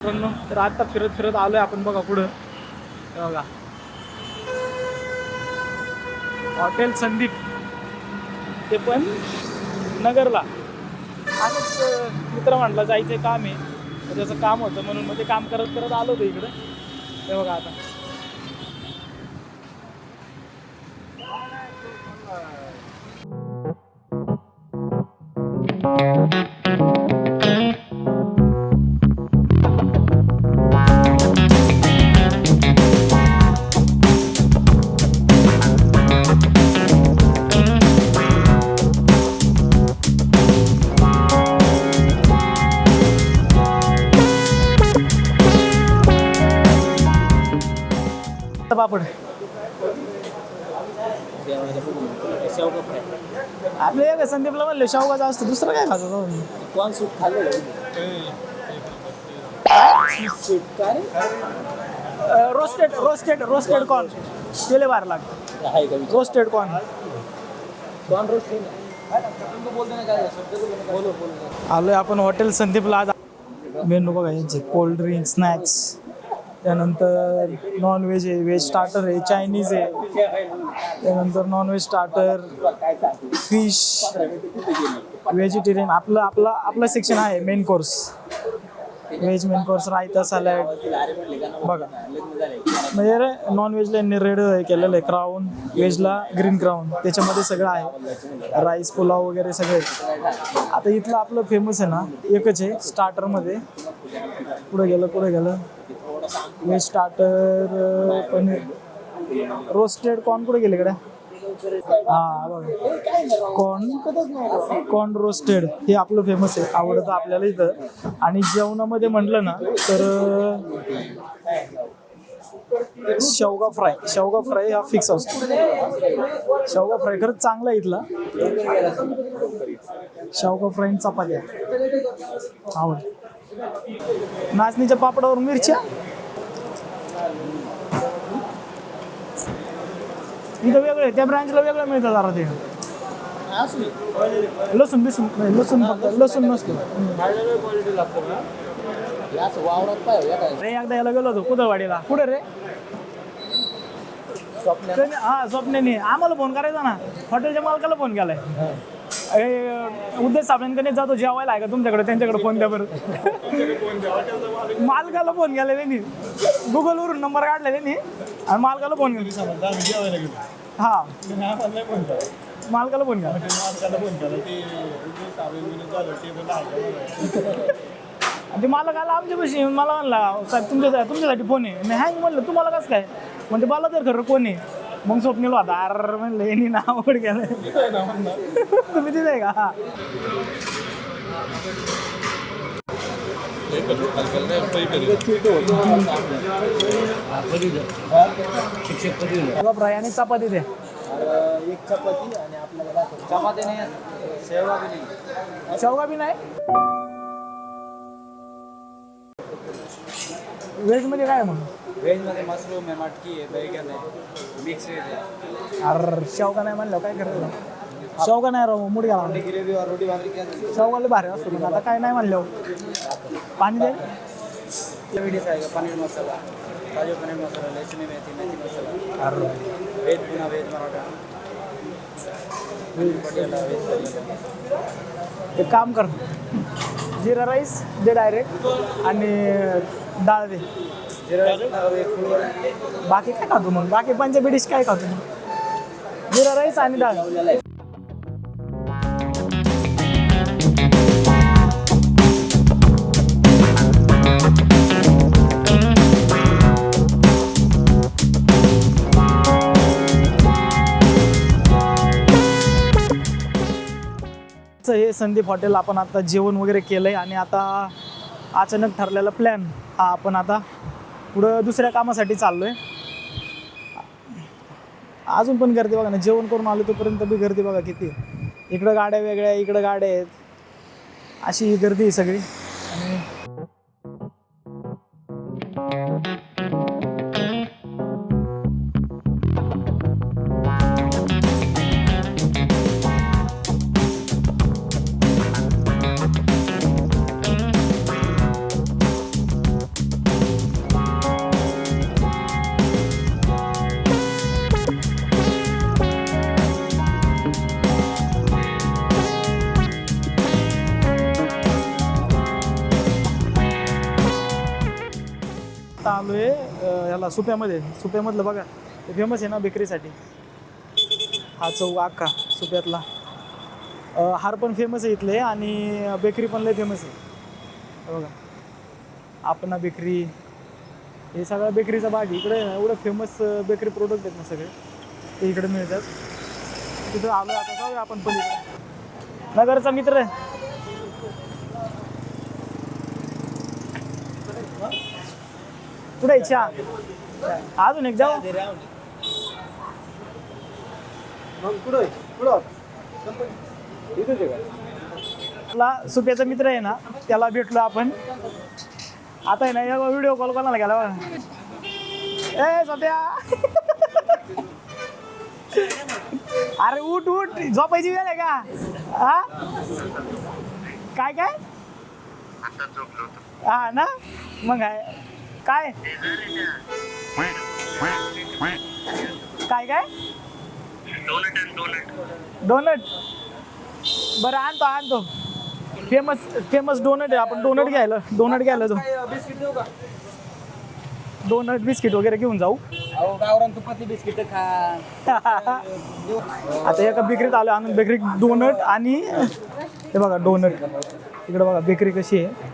मित्रांनो तर आता फिरत फिरत आलोय आपण बघा पुढं. बघा. हॉटेल संदीप. ते पण नगरला. असंच मित्र म्हटलं जायचं काम आहे. त्याचं काम होतं म्हणून मग ते काम करत करत आलो होतो इकडं. ते बघा आता. पापड. आपले एक संदीपला म्हणले शेवगाचा असतो दुसरं काय खातो जाऊन कोण सूट खाल्लं रोस्टेड रोस्टेड रोस्टेड कॉर्न केले बार लाग रोस्टेड कॉर्न कॉर्न रोस्टेड आलोय आपण हॉटेल संदीपला आज. मेनू बघा यांचे कोल्ड ड्रिंक स्नॅक्स त्यानंतर नॉन व्हेज आहे व्हेज स्टार्टर आहे चायनीज आहे. त्यानंतर non veg starter fish vegetarian आपलं आपलं आपलं सेक्शन आहे main course veg main course raita salad बघा. म्हणजे रे नॉन व्हेजला यांनी रेड केलेलं आहे क्राऊन व्हेजला ग्रीन क्राऊन त्याच्यामध्ये सगळं आहे. राईस पुलाव वगैरे सगळे आता इथलं आपलं फेमस आहे ना एकच आहे स्टार्टरमध्ये पुढे गेलं पुढे गेलं. मी स्टार्टर पनीर रोस्टेड कॉर्न कुठे गेले इकडे? हा बघा. कॉर्न कॉर्न रोस्टेड हे आपलं फेमस आहे. आवडतं आपल्याला इथं. आणि जेवणामध्ये म्हटलं ना तर शेवगा फ्राय. शेवगा फ्राय हा फिक्स असतो शेवगा फ्राय खरंच चांगला आहे इथला. शेवगा फ्राय चपाती चपात्या. आवड नाचणीच्या पापडावर मिरच्या? इथं वेगळं आहे. त्या ब्रांचला वेगळं मिळतं जरा ते. लसूण बिसून नाही लसूण फक्त लसूण नसतो. रे एकदा याला गेलो होतो कुदळवाडीला. कुठे रे? हा स्वप्नेने आम्हाला फोन करायचा ना. हॉटेलच्या मालकाला फोन केलाय. उद्धव उद्देश जातो जेवायला आहे का तुमच्याकडे? त्यांच्याकडे फोन द्या बरं. मालकाला फोन केला त्यांनी. गुगलवरून नंबर काढला त्यांनी. आणि मालकाला फोन केला. हा. मालकाला फोन केला. ते मालक आला आमच्यापाशी मला म्हणला साहेब तुमच्या तुमच्यासाठी फोन आहे. मी हँग म्हणलं तुम्हाला कसं काय? म्हणजे मला तर खरं कोण आहे? मग स्वप्नील होता. अर म्हणलं यांनी नाव आवड केलं तुम्ही तिथे आहे का? शिक्षक आणि चपाती दे. एक चपाती आणि आपल्याला चपाती नाही शेवगा बी नाही. शेवगा बी नाही? व्हेजमध्ये काय मग व्हेजमध्ये मशरूम आहे मटकी आहे बैगन आहे मिक्स आहे. अर शेवगा नाही म्हणलं? काय करायचं शेवगा नाही राहू मुडी घाला ग्रेव्ही और रोटी भाकरी क्या शेवगाला भारी असतो पण आता काय नाही म्हणलं. पाणी दे. व्हिडिओ आहे का? पनीर मसाला. काजू पनीर मसाला लसणी मेथी मेथी मसाला. अर. व्हेज पुन्हा व्हेज मराठा. व्हेज पटेला व्हेज एक काम कर. जिरा राईस दे डायरेक्ट आणि डाळ दे बाकी काय खातो मग? बाकी पंजाबी डिश काय खातो मग? जिरा राईस आणि डाळ हे संदीप हॉटेल आपण आता जेवण वगैरे केलंय आणि आता अचानक ठरलेला प्लॅन हा आपण आता पुढं दुसऱ्या कामासाठी चाललोय. अजून पण गर्दी बघा ना जेवण करून आलो तोपर्यंत बी गर्दी बघा किती. इकडं गाड्या वेगळ्या इकडं गाड्या आहेत. अशी गर्दी आहे सगळी. आणि ह्याला सुप्यामध्ये सुप्यामधलं बघा. ते फेमस आहे ना बेकरीसाठी. हा चौ आखा सुप्यातला. हार पण फेमस आहे इथले आणि बेकरी पण लय फेमस आहे. बघा. आपणा बेकरी. हे सगळं बेकरीचा भाग आहे. इकडे एवढं फेमस बेकरी प्रोडक्ट आहेत ना सगळे. ते इकडे मिळतात. तिथं आलो आता. जाऊया आपण पलीकडे. नगरचा मित्र आहे. कुठे चहा अजून एक जाऊ. आपला सुप्याचा मित्र आहे ना त्याला भेटलो आपण. आता आहे ना या व्हिडिओ कॉल कोणाला गेला बघा ए सध्या. अरे उठ उठ. झोपायची वेळ आहे का? हा? काय काय? हा ना? मग आहे काय? काय काय? डोनट बरं आणतो आणतो. फेमस फेमस डोनट आहे. आपण डोनट घ्यायला डोनट घ्यायला जाऊ. बिस्किट डोनट बिस्किट वगैरे घेऊन जाऊ. गावरान तुपातली बिस्किट खा आता एका बेकरीत आलो आनंद बेकरी डोनट आणि हे बघा डोनट इकडे बघा बेकरी कशी आहे.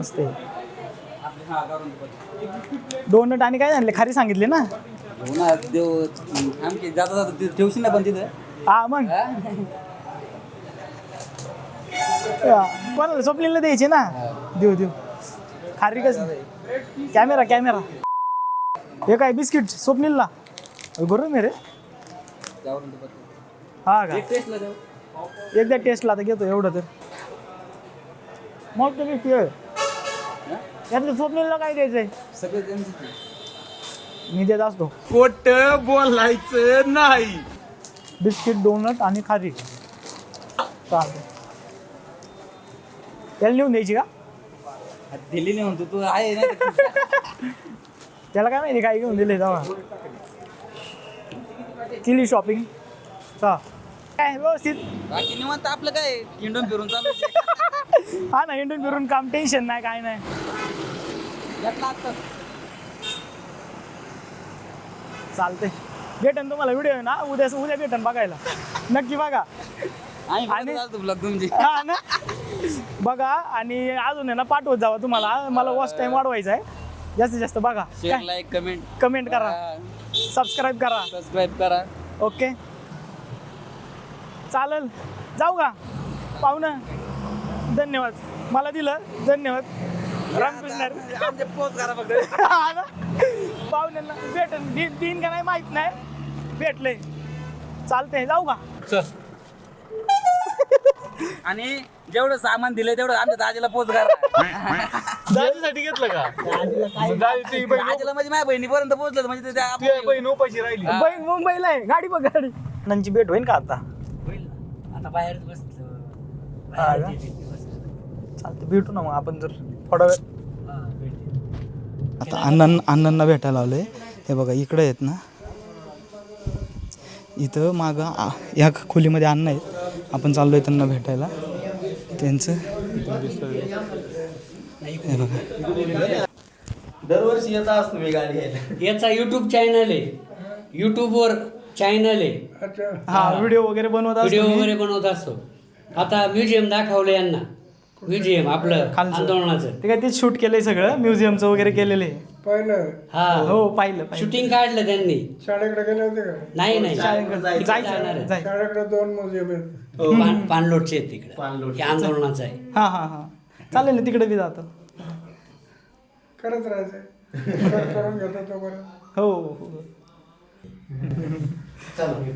मस्त आहे. आणि काय झाले खारी सांगितले ना? हो ना देव आमची जाता जाता ठेवशील ना पण तिथं? हा मग. कोणाला स्वप्नीला द्यायचे ना? देऊ देऊ खारी कसं कॅमेरा कॅमेरा. हे काय बिस्किट स्वप्नीलला? बरोबर आहे रे. हा का? एकदा टेस्टला आता घेतो एवढं तर. मग तुम्ही पिळ यातलं स्वप्नीलला काय द्यायचंय? सगळे मी देत असतो. खोट बोलायचं नाही. बिस्किट डोनट आणि खारी. चालतं त्याला नेऊन द्यायची का? दिल्ली नाही म्हणतो तू आहे ना त्याला काय माहिती काय घेऊन दिले तेव्हा. केली शॉपिंग चा. काय व्यवस्थित? बाकी निवांत आपलं काय हिंडून फिरून चालू. हा ना हिंडून फिरून काम टेन्शन नाही काय नाही. चालतंय. भेटन तुम्हाला व्हिडिओ ना उद्या उद्या भेटन बघायला. नक्की बघा. आणि- चालतो तुमची. हा ना. बघा आणि अजून आहे ना पाठवत जावा तुम्हाला. मला वॉच टाइम वाढवायचा आहे. जास्तीत जास्त बघा. शेअर लाईक कमेंट कमेंट करा. सबस्क्राईब करा. सबस्क्राईब करा. ओके चालेल. जाऊ का? पाहुणं. धन्यवाद. मला दिलं. धन्यवाद. रामकृष्ण. आमचे पोच करा फक्त. हा ना? पाहुण्यांना भेटन. दिन दिन का नाही माहीत नाही. भेटले चालतंय. जाऊ का? आणि जेवढं सामान दिलंय तेवढं आमच्या दाजीला पोच करा. दाजीसाठी घेतलं का? दाजी ती बहीण दाजीला म्हणजे माझ्या बहिणीपर्यंत पोहोचलं म्हणजे ते ती आपण- बहीण उपाशी राहिली. बहीण मुंबईला आहे. गाडी बघ गाडी नंची भेट होईल का आता? आता बाहेर बसलो. हा का? चालतं भेटू ना मग आपण जर थोडा वेळ आता अण्णां अण्णांना भेटायला आलोय हे बघा इकडे आहेत ना. इथं मागं आ- या खोलीमध्ये अण्ण आहेत. आपण चाललोय त्यांना भेटायला. त्यांचं हे बघा. दरवर्षी येत असतो मी गाडी घ्यायला. याचा यूट्यूब चॅनल आहे. यूट्यूबवर चॅनल आहे. हा व्हिडिओ वगैरे बनवत व्हिडिओ असतो मी. वगैरे बनवत असतो. आता म्युझियम दाखवलं यांना. म्युझियम आपलं खालचं. आंदोलनाचं. ते काय तेच शूट केलंय सगळं? म्युझियमचं वगैरे केलेलं. आहे पहिलं. हा. हो पाहिलं पाहिलं. शूटिंग काढलं त्यांनी. शाळेकडे गेले होते का? नाही नाही. तिकडे जाणार आहे. जायचं शाळेकडे दोन म्युझियम आहेत. पान- पाणलोटचे आहेत तिकडे. हे आंदोलनाचं आहे. हा हा हा. चालेल ना तिकडे बी जातो. करत राहायचं करून घेतो तो बरं. हो हो हो. चल.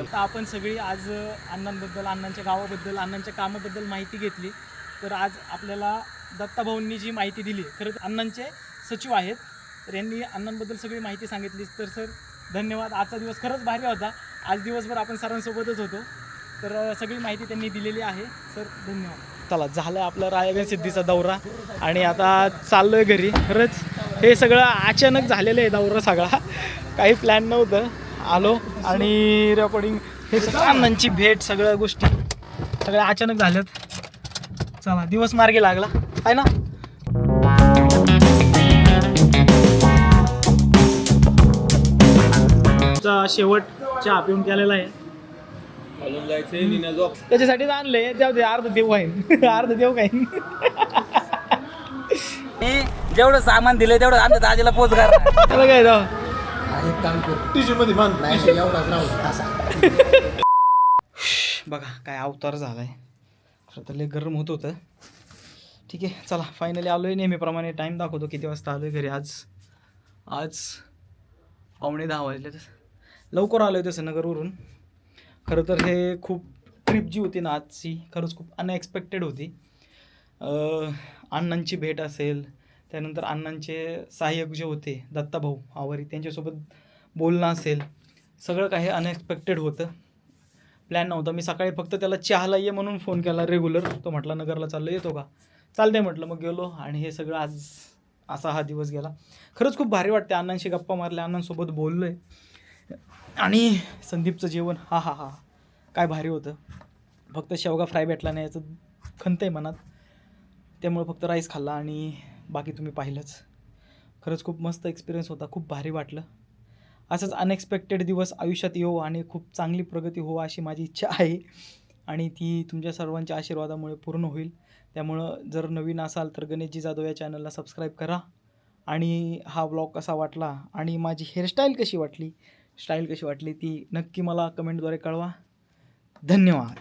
आता आपण सगळी आज अण्णांबद्दल अण्णांच्या गावाबद्दल अण्णांच्या कामाबद्दल माहिती घेतली. तर आज आपल्याला दत्ताभाऊंनी जी माहिती दिली खरंच अण्णांचे सचिव आहेत. तर यांनी अण्णांबद्दल सगळी माहिती सांगितली. तर सर धन्यवाद. आजचा दिवस खरंच भारी होता. आज दिवसभर आपण सरांसोबतच होतो. तर सगळी माहिती त्यांनी दिलेली आहे. सर धन्यवाद. चला झालं आपला रायगड सिद्धीचा दौरा. आणि आता चाललोय घरी. खरंच हे सगळं अचानक झालेलं आहे दौरा सगळा. काही प्लॅन नव्हतं. आलो आणि रेकॉर्डिंग हे सगळं अण्णांची भेट सगळ्या गोष्टी सगळ्या अचानक झाल्यात. चला दिवस मार्गी लागला. आहे ना? चा शेवट चहा पिऊन केलेला आहे. त्याच्यासाठीच आणले त्या अर्ध देव आहे. अर्ध देव काय मी जेवढं सामान दिलं तेवढं आमच्या दाजीला पोच करा त्याला काय जाऊ बघा काय अवतार झालाय. खरं तर लय गरम होत होतं. ठीक आहे चला फायनली आलोय. नेहमीप्रमाणे टाईम दाखवतो किती वाजता आलोय घरी आज. आज पावणे दहा वाजले लवकर आलोय तसं नगरवरून. खरं तर हे खूप ट्रिप जी होती ना आजची खरंच खूप अनएक्सपेक्टेड होती. अं, अण्णांची भेट असेल त्यानंतर अण्णांचे सहाय्यक जे होते दत्ताभाऊ आवारी त्यांच्यासोबत बोलणं असेल. सगळं काही अनएक्सपेक्टेड होतं. प्लॅन नव्हता. मी सकाळी फक्त त्याला चहाला ये म्हणून फोन केला रेग्युलर तो म्हटला नगरला चाललो येतो का? चालते म्हटलं. मग गेलो आणि हे सगळं आज असा हा दिवस गेला. खरंच खूप भारी वाटते अण्णांशी गप्पा मारल्या अण्णांसोबत बोललो आहे आणि संदीपचं जेवण हा हा हा काय भारी होतं. फक्त शेवगा फ्राय भेटला नाही याचं खंत आहे मनात. त्यामुळे फक्त राईस खाल्ला आणि बाकी तुम्ही पाहिलंच. खरंच खूप मस्त एक्सपिरियन्स होता खूप भारी वाटलं. असंच अनएक्सपेक्टेड दिवस आयुष्यात येऊ आणि खूप चांगली प्रगती हो अशी माझी इच्छा आहे. आणि ती तुमच्या सर्वांच्या आशीर्वादामुळे पूर्ण होईल. त्यामुळं जर नवीन असाल तर गणेशजी जाधव या चॅनलला सबस्क्राईब करा. आणि हा ब्लॉग कसा वाटला आणि माझी हेअरस्टाईल कशी वाटली स्टाईल कशी वाटली ती नक्की मला कमेंटद्वारे कळवा. धन्यवाद.